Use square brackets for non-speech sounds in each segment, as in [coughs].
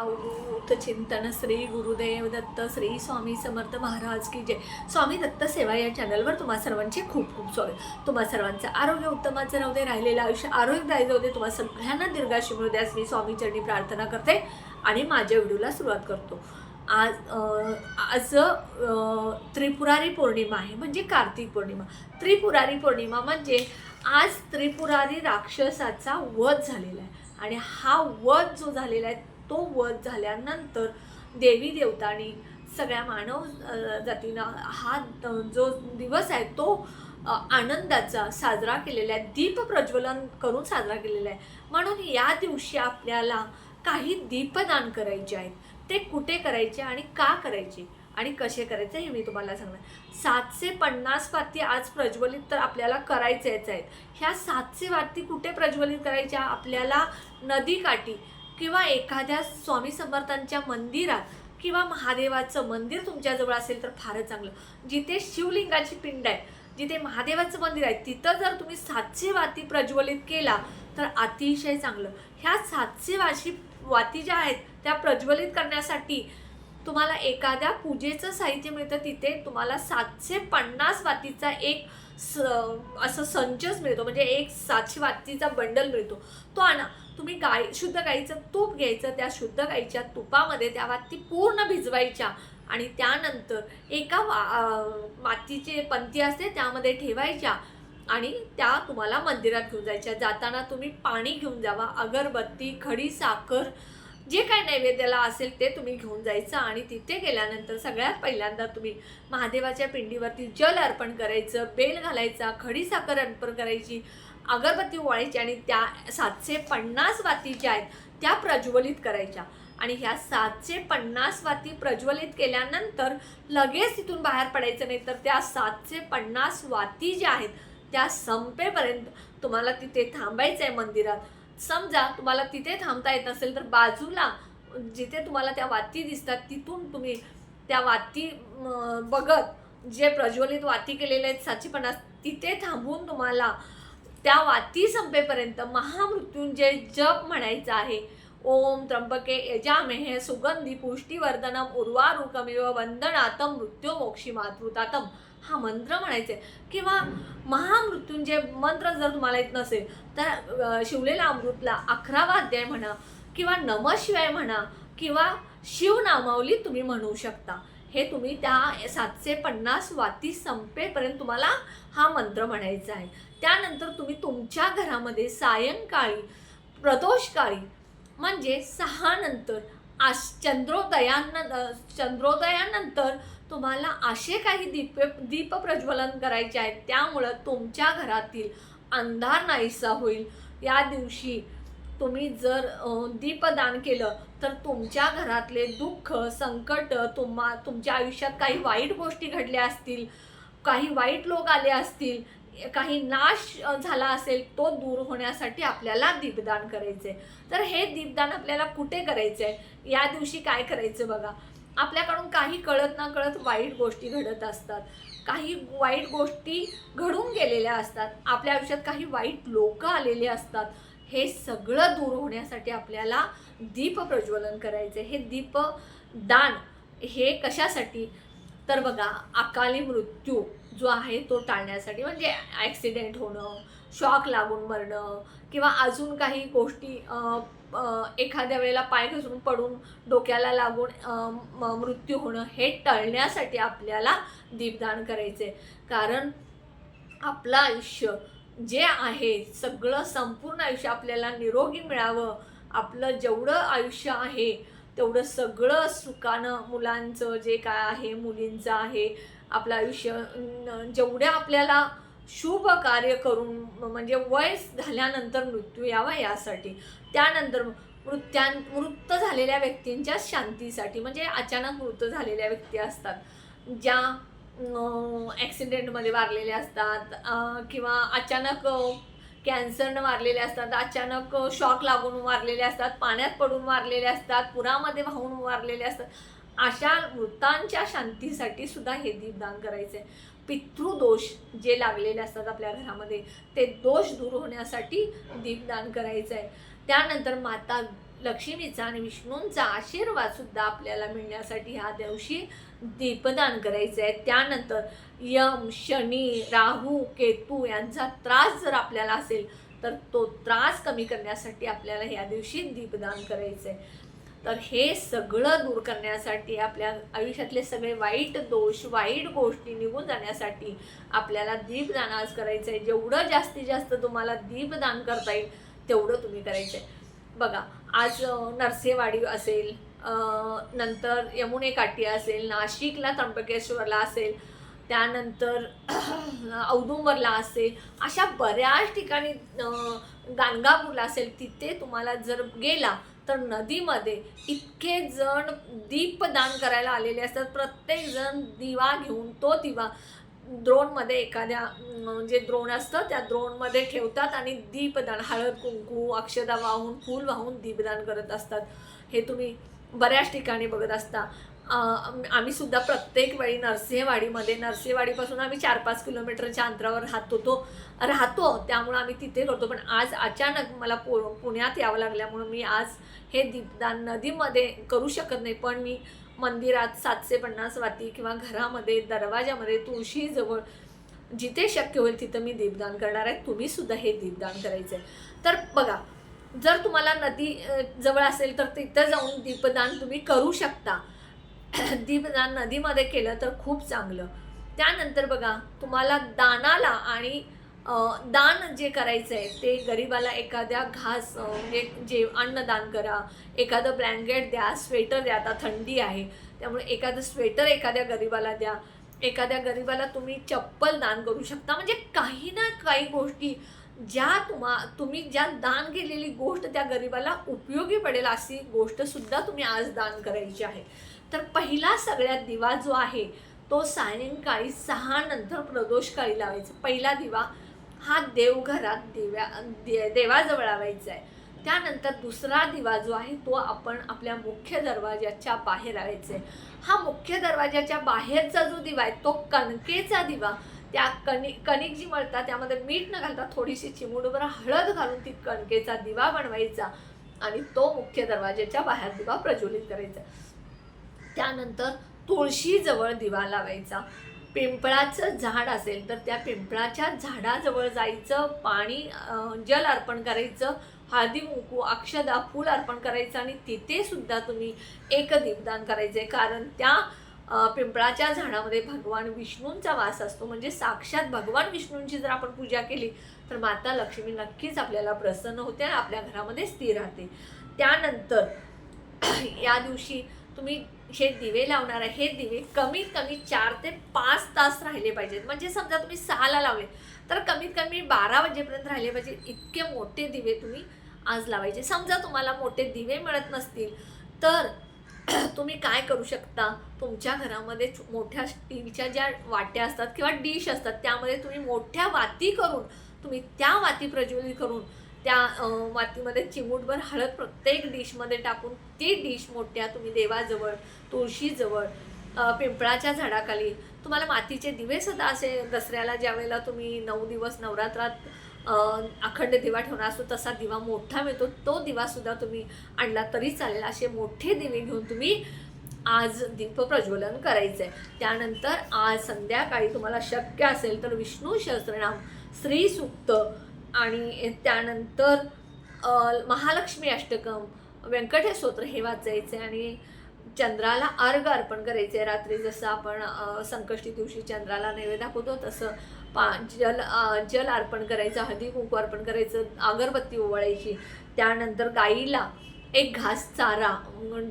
अवधूत चिंतन श्री गुरुदेव दत्त श्री स्वामी समर्थ महाराज की जय. स्वामी दत्त सेवा या चॅनलवर तुम्हा सर्वांचे खूप खूप स्वागत. तुम्हा सर्वांचं आरोग्य उत्तमाचं राहू दे राहिलेलं आयुष्य आरोग्यदायी जाऊ दे तुम्हा सगळ्यांना दीर्घाशी मिळू द्यास मी स्वामी चरणी प्रार्थना करते आणि माझ्या व्हिडिओला सुरुवात करतो. आज आज त्रिपुरारी पौर्णिमा आहे म्हणजे कार्तिक पौर्णिमा. त्रिपुरारी पौर्णिमा म्हणजे आज त्रिपुरारी राक्षसाचा वध झालेला आहे. आणि हा वध जो झालेला आहे तो वध झाल्यानंतर देवी देवतांनी सगळ्या मानव जातीनं हा जो दिवस आहे तो आनंदाचा साजरा केलेला आहे. दीप प्रज्वलन करून साजरा केलेला आहे. म्हणून या दिवशी आपल्याला काही दीपदान करायचे आहेत. ते कुठे करायचे आणि का करायचे आणि कसे करायचे हे मी तुम्हाला सांगणार. सातशे पन्नास वाती आज प्रज्वलित तर आपल्याला करायचेच आहेत. ह्या सातशे वाती कुठे प्रज्वलित करायच्या? आपल्याला नदीकाठी किंवा एखाद्या स्वामी समर्थांच्या मंदिरात किंवा महादेवाचं मंदिर तुमच्याजवळ असेल तर फारच चांगलं. जिथे शिवलिंगाची पिंड आहे जिथे महादेवाचं मंदिर आहे तिथं जर तुम्ही सातशे वाती प्रज्वलित केला तर अतिशय चांगलं. ह्या सातशे वाशी वाती ज्या आहेत त्या प्रज्वलित करण्यासाठी तुम्हाला एखाद्या पूजेचं साहित्य मिळतं तिथे तुम्हाला सातशे पन्नास वातीचा एक स असं संचच मिळतो. म्हणजे एक सातशे वातीचा बंडल मिळतो. तो आणा. तुम्ही गाय शुद्ध गाईचं तूप घ्यायचं त्या शुद्ध गाईच्या तुपामध्ये त्या वाती पूर्ण भिजवायच्या आणि त्यानंतर एका वा मातीचे पंथी असते त्यामध्ये ठेवायच्या आणि त्या तुम्हाला मंदिरात घेऊन जायच्या. जाताना तुम्ही पाणी घेऊन जावा. अगरबत्ती खडी साखर जे काय नैवेद्याला असेल ते तुम्ही घेऊन जायचं आणि तिथे गेल्यानंतर सगळ्यात पहिल्यांदा तुम्ही महादेवाच्या पिंडीवरती जल अर्पण करायचं बेल घालायचा खडी साखर अर्पण करायची अगरबत्ती ओवाळायची आणि त्या सातशे पन्नास वाती ज्या आहेत त्या प्रज्वलित करायच्या. आणि ह्या सातशे पन्नास वाती प्रज्वलित केल्यानंतर लगेच तिथून बाहेर पडायचं नाही तर त्या सातशे पन्नास वाती ज्या आहेत त्या संपेपर्यंत तुम्हाला तिथे थांबायचं आहे मंदिरात. समजा तुम्हाला तिथे थांबता येत असेल तर बाजूला जिथे तुम्हाला त्या वाती दिसतात तिथून तुम्ही त्या वाती बघत जे प्रज्वलित वाती केलेले आहेत सातशे पन्नास तिथे थांबून तुम्हाला त्या वाती संपेपर्यंत महामृत्यूंजय जप म्हणायचं आहे. ओम त्र्यंबके यजामेहे सुगंधी पुष्टीवर्धनम उर्वारुकमिव वंदनातम मृत्यू मोक्षी मातृतातम हा मंत्र म्हणायचे. किंवा महामृत्युंजय मंत्र जर तुम्हाला येत नसेल तर शिवलेला अमृतला अकरावा अध्याय म्हणा किंवा नमशिवाय म्हणा किंवा शिवनामावली तुम्ही म्हणू शकता. हे तुम्ही त्या सातशे पन्नास वाती संपेपर्यंत तुम्हाला हा मंत्र म्हणायचा आहे. त्यानंतर तुम्ही तुमच्या घरामध्ये सायंकाळी प्रदोषकाळी म्हणजे सहा नंतर आश चंद्रोदयान चंद्रोदयानंतर तुम्हाला असे काही दीप दीप प्रज्वलन करायचे आहेत त्यामुळं तुमच्या घरातील अंधार नाहीसा होईल. या दिवशी तुम्ही जर दीपदान केलं तर तुमच्या घरातले दुःख संकट तुम्हा तुमच्या आयुष्यात काही वाईट गोष्टी घडल्या असतील काही वाईट लोक आले असतील काही नाश झाला असेल तो दूर होण्यासाठी आपल्याला दीपदान करायचे तर हे दीपदान आपल्याला कुठे करायचं आहे या दिवशी काय करायचं बघा? आपल्याकडून काही कळत ना कळत वाईट गोष्टी घडत असतात. काही वाईट गोष्टी घडून गेलेल्या असतात. आपल्या आयुष्यात काही वाईट लोक आलेले असतात. हे सगळं दूर होण्यासाठी आपल्याला दीप प्रज्वलन करायचे. हे दीप दान हे कशासाठी? तर बघा अकाली मृत्यू जो आहे तो टाळण्यासाठी. म्हणजे ॲक्सिडेंट होणं शॉक लागून मरणं किंवा अजून काही गोष्टी एखाद्या वेळेला पाय घसरून पडून डोक्याला लागून म- मृत्यू होणं हे टळण्यासाठी आपल्याला दीपदान करायचे. कारण आपलं आयुष्य जे आहे सगळं संपूर्ण आयुष्य आपल्याला निरोगी मिळावं. आपलं जेवढं आयुष्य आहे तेवढं सगळं सुखानं मुलांचं जे काय आहे मुलींचं आहे आपलं आयुष्य जेवढ्या आपल्याला शुभ कार्य करून म्हणजे वय झाल्यानंतर मृत्यू यावा यासाठी. त्यानंतर मृत्यां मृत झालेल्या व्यक्तींच्या शांतीसाठी म्हणजे अचानक मृत झालेल्या व्यक्ती असतात. ज्या ॲक्सिडेंटमध्ये वारलेल्या असतात किंवा अचानक कॅन्सरनं वारलेले असतात अचानक शॉक लागून वारलेले असतात पाण्यात पडून वारलेले असतात पुरामध्ये वाहून वारलेले असतात अशा मृतांच्या शांतीसाठी सुद्धा हे दीपदान करायचं. आहे पितृदोष जे लागलेले असतात आपल्या घरामध्ये ते दोष दूर होण्यासाठी दीपदान करायचं आहे त्यानंतर माता लक्ष्मीचा आणि विष्णूंचा आशीर्वाद सुद्धा आपल्याला मिळण्यासाठी ह्या दिवशी दीपदान करायचं आहे त्यानंतर यम शनी राहू केतू यांचा त्रास जर आपल्याला असेल तर तो त्रास कमी करण्यासाठी आपल्याला ह्या दिवशी दीपदान करायचं आहे तर हे सगळं दूर करण्यासाठी आपल्या आयुष्यातले सगळे वाईट दोष वाईट गोष्टी निघून जाण्यासाठी आपल्याला दीपदान आज करायचं आहे जेवढं जास्तीत जास्त तुम्हाला दीपदान करता येईल तेवढं तुम्ही करायचं आहे बघा आज नरसेवाडी असेल नंतर यमुने काठी असेल नाशिकला त्र्यंबकेश्वरला असेल त्यानंतर [clears throat] औदुंबरला असेल अशा बऱ्याच ठिकाणी गाणगापूरला असेल तिथे तुम्हाला जर गेला तर नदीमध्ये इतके जण दीपदान करायला आलेले असतात. प्रत्येक जण दिवा घेऊन तो दिवा द्रोणमध्ये एखाद्या म्हणजे जे द्रोण असतं त्या द्रोणमध्ये ठेवतात आणि दीपदान हळद कुंकू अक्षदा वाहून फूल वाहून दीपदान करत असतात. हे तुम्ही बऱ्याच ठिकाणी बघत असता. आम्ही सुद्धा प्रत्येक वेळी नरसिंहवाडीमध्ये नरसिंहवाडीपासून आम्ही चार पाच किलोमीटरच्या अंतरावर राहतो तो राहतो. त्यामुळं आम्ही तिथे करतो पण आज अचानक मला पु पुण्यात यावं लागल्यामुळं मी आज हे दीपदान नदीमध्ये करू शकत नाही. पण मी मंदिरात सातशे पन्नास वाती किंवा घरामध्ये दरवाजामध्ये तुळशीजवळ जिथे शक्य होईल तिथं मी दीपदान करणार आहे. तुम्ही सुद्धा हे दीपदान करायचं आहे तर बघा जर तुम्हाला नदी जवळ असेल तर तिथं जाऊन दीपदान तुम्ही करू शकता. [coughs] दीपदान नदीमध्ये केलं तर खूप चांगलं. त्यानंतर बघा तुम्हाला दानाला आणि दान जे करायचं आहे ते गरिबाला एखाद्या घास म्हणजे जे अन्नदान करा एखादं ब्लँकेट द्या स्वेटर द्या आता थंडी आहे त्यामुळे एखादं स्वेटर एखाद्या गरिबाला द्या. एखाद्या गरिबाला तुम्ही चप्पल दान करू शकता. म्हणजे काही ना काही गोष्टी ज्या तुम्हा तुम्ही ज्या दान केलेली गोष्ट त्या गरिबाला उपयोगी पडेल अशी गोष्टसुद्धा तुम्ही आज दान करायची आहे. तर पहिला सगळ्यात दिवा जो आहे तो सायंकाळी सहा नंतर प्रदोषकाळी लावायचा. पहिला दिवा हा देवघरात देव्या दे देवाजवळ लावायचा आहे. त्यानंतर दुसरा दिवा जो आहे तो आपण आपल्या मुख्य दरवाजाच्या बाहेर लावायचा आहे. हा मुख्य दरवाजाच्या बाहेरचा जो दिवा आहे तो कणकेचा दिवा. त्या कणिक कणिक जी मळतात त्यामध्ये मीठ न घालता थोडीशी चिमुडभर हळद घालून ती कणकेचा दिवा बनवायचा आणि तो मुख्य दरवाजाच्या बाहेर दिवा प्रज्वलित करायचा. त्यानंतर तुळशीजवळ दिवा लावायचा. पिंपळाचं झाड असेल तर त्या पिंपळाच्या झाडाजवळ जायचं पाणी जल अर्पण करायचं हळदी कुंकू अक्षदा फूल अर्पण करायचं आणि तिथे सुद्धा तुम्ही एक दीपदान करायचे कारण त्या पिंपळाच्या झाडामध्ये भगवान विष्णूंचा वास असतो. म्हणजे साक्षात भगवान विष्णूंची जर आपण पूजा केली तर माता लक्ष्मी नक्कीच आपल्याला प्रसन्न होते आणि आपल्या घरामध्ये स्थिर राहते. त्यानंतर या दिवशी तुम्ही हे दिवे लावणार आहे हे दिवे कमीत कमी चार ते पाच तास राहिले पाहिजेत. म्हणजे समजा तुम्ही सहाला लावले तर कमीत कमी बारा वाजेपर्यंत राहिले पाहिजे इतके मोठे दिवे तुम्ही आज लावायचे. समजा तुम्हाला मोठे दिवे मिळत नसतील तर [clears throat] तुम्ही काय करू शकता? तुमच्या घरामध्ये मोठ्या स्टीलच्या ज्या वाट्या असतात किंवा डिश असतात त्यामध्ये तुम्ही मोठ्या वाती करून तुम्ही त्या वाती प्रज्वलित करून त्या मातीमध्ये चिमूटभर हळद प्रत्येक डिशमध्ये टाकून ती डिश मोठ्या तुम्ही देवाजवळ तुळशीजवळ पिंपळाच्या झाडाखाली तुम्हाला मातीचे दिवे सुद्धा असे दसऱ्याला ज्या वेळेला तुम्ही नऊ दिवस नवरात्रात अखंड दिवा ठेवणार असतो तसा दिवा मोठा मिळतो तो दिवासुद्धा तुम्ही आणला तरी चालेल. असे मोठे दिवे घेऊन तुम्ही आज दीप प्रज्वलन करायचं आहे त्यानंतर आज संध्याकाळी तुम्हाला शक्य असेल तर विष्णू सहस्रनाम श्रीसुक्त आणि त्यानंतर महालक्ष्मी अष्टकम व्यंकटेश स्तोत्र हे वाचायचे आणि चंद्राला अर्घ अर्पण करायचे. रात्री जसं आपण संकष्टी दिवशी चंद्राला नैवेद्य दाखवतो तसं पा जल जल अर्पण करायचं हळदी कुंकू अर्पण करायचं अगरबत्ती ओवाळायची. त्यानंतर गाईला एक घास चारा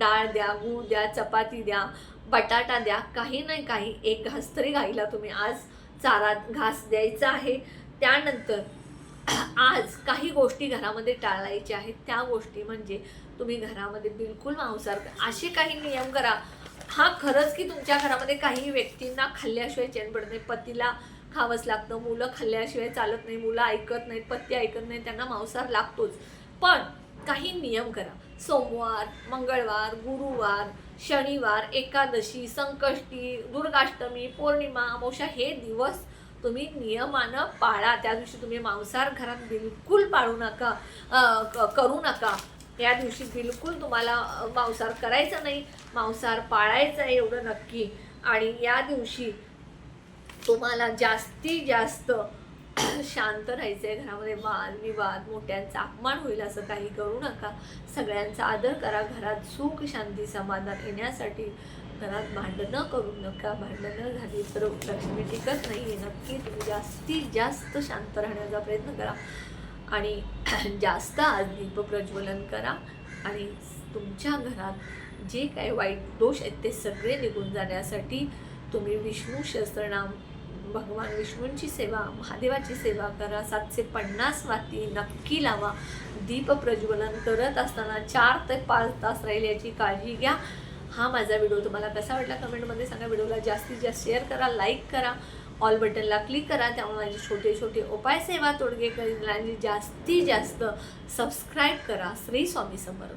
डाळ द्या गूळ द्या चपाती द्या बटाटा द्या काही नाही काही एक घास तरी गाईला तुम्ही आज चारा घास द्यायचा आहे. त्यानंतर आज काही गोष्टी घरामध्ये टाळायच्या आहेत. त्या गोष्टी म्हणजे तुम्ही घरामध्ये बिलकुल मांसाहार असे काही नियम करा. हा खरंच की तुमच्या घरामध्ये काही व्यक्तींना खाल्ल्याशिवाय चैन पडत नाही. पतीला खावंच लागतं. मुलं खाल्ल्याशिवाय चालत नाही. मुलं ऐकत नाहीत. पती ऐकत नाही त्यांना मांसाहार लागतोच. पण काही नियम करा. सोमवार मंगळवार गुरुवार शनिवार एकादशी संकष्टी दुर्गाष्टमी पौर्णिमा अमावस्या हे दिवस तुम्ही नियमानं पाळा. त्या दिवशी तुम्ही मांसाहार घरात बिलकुल पाळू नका क- करू नका. या दिवशी बिलकुल तुम्हाला मांसाहार करायचा नाही. मांसाहार पाळायचा आहे एवढं नक्की. आणि या दिवशी तुम्हाला जास्तीत जास्त [clears throat] शांत राहायचं आहे घरामध्ये. वाद विवाद मोठ्यांचा अपमान होईल असं काही करू नका. सगळ्यांचा आदर करा. घरात सुख शांती समाधान येण्यासाठी घरात भांडणं करू नका भांडणं झाली तर लक्ष्मी टिकत नाही आहे नक्की तुम्ही जास्तीत जास्त शांत राहण्याचा प्रयत्न करा आणि [clears throat] जास्त आज दीप प्रज्वलन करा आणि तुमच्या घरात जे काही वाईट दोष आहेत ते सगळे निघून जाण्यासाठी तुम्ही विष्णू सहस्त्रनाम भगवान विष्णूंची सेवा महादेवाची सेवा करा. सातशे पन्नास वाती नक्की लावा. दीप प्रज्वलन करत असताना चार ते पाच तास राहील याची काळजी घ्या. हा माझा व्हिडिओ तुम्हाला कसा वाटला कमेंटमध्ये सांगा. व्हिडिओला जास्तीत जास्त शेअर करा लाईक करा ऑल बटनला क्लिक करा. त्यामुळे माझे छोटे छोटे उपाय सेवा तोडगे करील आणि जास्तीत जास्त सबस्क्राईब करा. श्री स्वामी समर्थ.